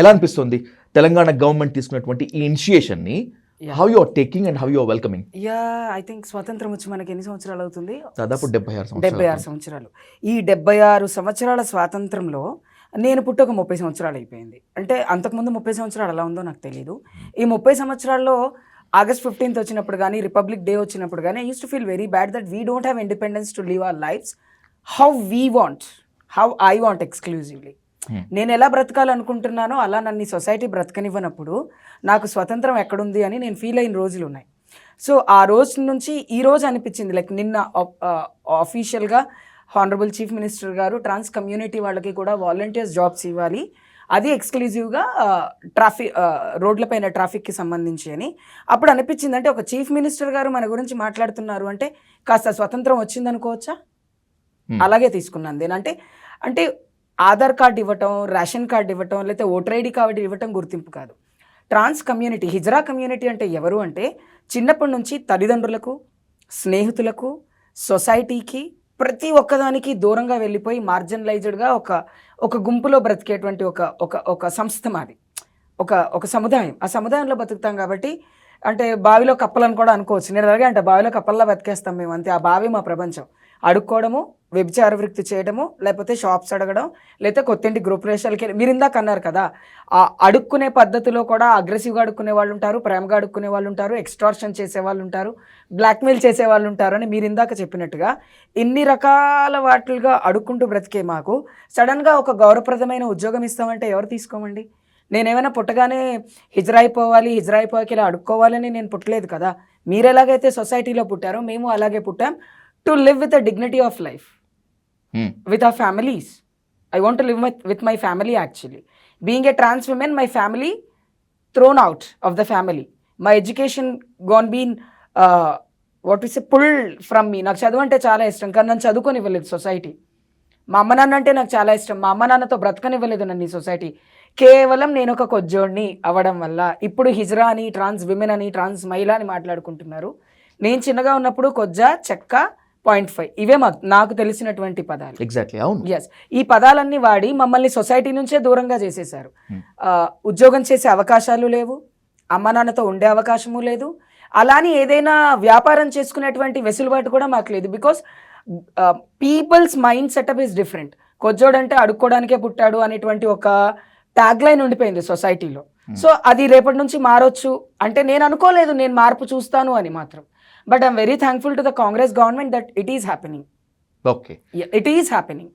ఎలా అనిపిస్తుంది? తెలంగాణ గవర్నమెంట్ తీసుకున్నటువంటి ఈ ఇనిషియేషన్ని. How you are taking and how you are welcoming ya I think స్వతంత్రం వచ్చి మనకి ఎన్ని సంవత్సరాలు అవుతుంది? దాదాపు డెబ్బై ఆరు డెబ్బై ఆరు సంవత్సరాలు. ఈ డెబ్బై ఆరు సంవత్సరాల స్వాతంత్రంలో నేను పుట్టి ఒక ముప్పై సంవత్సరాలు అయిపోయింది. అంటే అంతకుముందు ముప్పై సంవత్సరాలు ఎలా ఉందో నాకు తెలియదు ఈ ముప్పై సంవత్సరాల్లో ఆగస్ట్ ఫిఫ్టీన్త్ వచ్చినప్పుడు కానీ రిపబ్లిక్ డే వచ్చినప్పుడు కానీ I use to feel very bad that we don't have independence to live our lives how we want how I want exclusively. నేను ఎలా బ్రతకాలనుకుంటున్నానో అలా నన్ను సొసైటీ బ్రతకనివ్వనప్పుడు నాకు స్వతంత్రం ఎక్కడుంది అని నేను ఫీల్ అయిన రోజులు ఉన్నాయి. సో ఆ రోజు నుంచి ఈ రోజు అనిపించింది. లైక్ నిన్న ఆఫీషియల్గా హానరబుల్ చీఫ్ మినిస్టర్ గారు ట్రాన్స్ కమ్యూనిటీ వాళ్ళకి కూడా వాలంటీర్స్ జాబ్స్ ఇవ్వాలి. అది ఎక్స్క్లూజివ్గా ట్రాఫిక్ రోడ్లపైన ట్రాఫిక్కి సంబంధించి అని. అప్పుడు అనిపించింది అంటే ఒక చీఫ్ మినిస్టర్ గారు మన గురించి మాట్లాడుతున్నారు అంటే కాస్త స్వతంత్రం వచ్చిందనుకోవచ్చా? Hmm. అలాగే తీసుకున్నాను. నేను అంటే అంటే ఆధార్ కార్డు ఇవ్వటం రేషన్ కార్డు ఇవ్వటం లేకపోతే ఓటర్ ఐడి కార్డు ఇవ్వటం గుర్తింపు కాదు. ట్రాన్స్ కమ్యూనిటీ హిజ్రా కమ్యూనిటీ అంటే ఎవరు అంటే చిన్నప్పటి నుంచి తల్లిదండ్రులకు స్నేహితులకు సొసైటీకి ప్రతి ఒక్కదానికి దూరంగా వెళ్ళిపోయి మార్జినలైజ్డ్గా ఒక ఒక గుంపులో బ్రతికేటువంటి ఒక ఒక ఒక సంస్థ మాది. ఒక ఒక సముదాయం. ఆ సముదాయంలో బతుకుతాం కాబట్టి అంటే బావిలో కప్పలని కూడా అనుకోవచ్చు. నేను అలాగే అంటే బావిలో కప్పల్లా బతికేస్తాం మేము అంతే. ఆ బావి మా ప్రపంచం. అడుక్కోవడము వ్యభిచార వృత్తి చేయడము లేకపోతే షాప్స్ అడగడం లేకపోతే కొత్తింటి గ్రూప్ రేషాలకి వెళ్ళి- మీరు ఇందాక అన్నారు కదా ఆ అడుక్కునే పద్ధతిలో కూడా అగ్రెసివ్గా అడుక్కునే వాళ్ళు ఉంటారు ప్రేమగా అడుక్కునే వాళ్ళు ఉంటారు ఎక్స్ట్రాక్షన్ చేసే వాళ్ళు ఉంటారు బ్లాక్మెయిల్ చేసే వాళ్ళు ఉంటారు అని మీరు ఇందాక చెప్పినట్టుగా ఇన్ని రకాల వాటిలుగా అడుక్కుంటూ బ్రతికే మాకు సడన్గా ఒక గౌరవప్రదమైన ఉద్యోగం ఇస్తామంటే ఎవరు తీసుకోమండి? నేనేమైనా పుట్టగానే హిజ్రా అయిపోవాలి ఇలా అడుక్కోవాలని నేను పుట్టలేదు కదా. మీరు ఎలాగైతే సొసైటీలో పుట్టారో మేము అలాగే పుట్టాం. To live with the dignity of life Hmm. with our families. I want to live with, with my family actually. Being a trans woman, my family thrown out of the family. My education gone been uh, what we say pulled నాకు చదువు అంటే చాలా ఇష్టం కానీ నన్ను చదువుకొనివ్వలేదు society మా అమ్మ నాన్న అంటే నాకు చాలా ఇష్టం మా అమ్మ నాన్నతో బ్రతకనివ్వలేదు నన్ను ఈ సొసైటీ కేవలం నేను ఒక కొజ్జోడిని అవ్వడం వల్ల ఇప్పుడు హిజ్రా అని ట్రాన్స్ విమెన్ అని ట్రాన్స్ మహిళ అని మాట్లాడుకుంటున్నారు నేను చిన్నగా ఉన్నప్పుడు కొజ్జ చెక్క పాయింట్ ఫైవ్. ఇవే మా నాకు తెలిసినటువంటి పదాలు. ఎగ్జాక్ట్లీ అవును. ఎస్ ఈ పదాలన్నీ వాడి మమ్మల్ని సొసైటీ నుంచే దూరంగా చేసేశారు. Hmm. ఉద్యోగం చేసే అవకాశాలు లేవు అమ్మ నాన్నతో ఉండే అవకాశము లేదు. అలాని ఏదైనా వ్యాపారం చేసుకునేటువంటి వెసులుబాటు కూడా మాకు లేదు because people's mind setup is different కొజ్జోడంటే అడుక్కోవడానికే పుట్టాడు అనేటువంటి ఒక ట్యాగ్ లైన్ ఉండిపోయింది సొసైటీలో సో అది రేపటి నుంచి మారొచ్చు. అంటే నేను అనుకోలేదు నేను మార్పు చూస్తాను అని మాత్రం. But I'm very thankful to the Congress government that it is happening. Okay. It is happening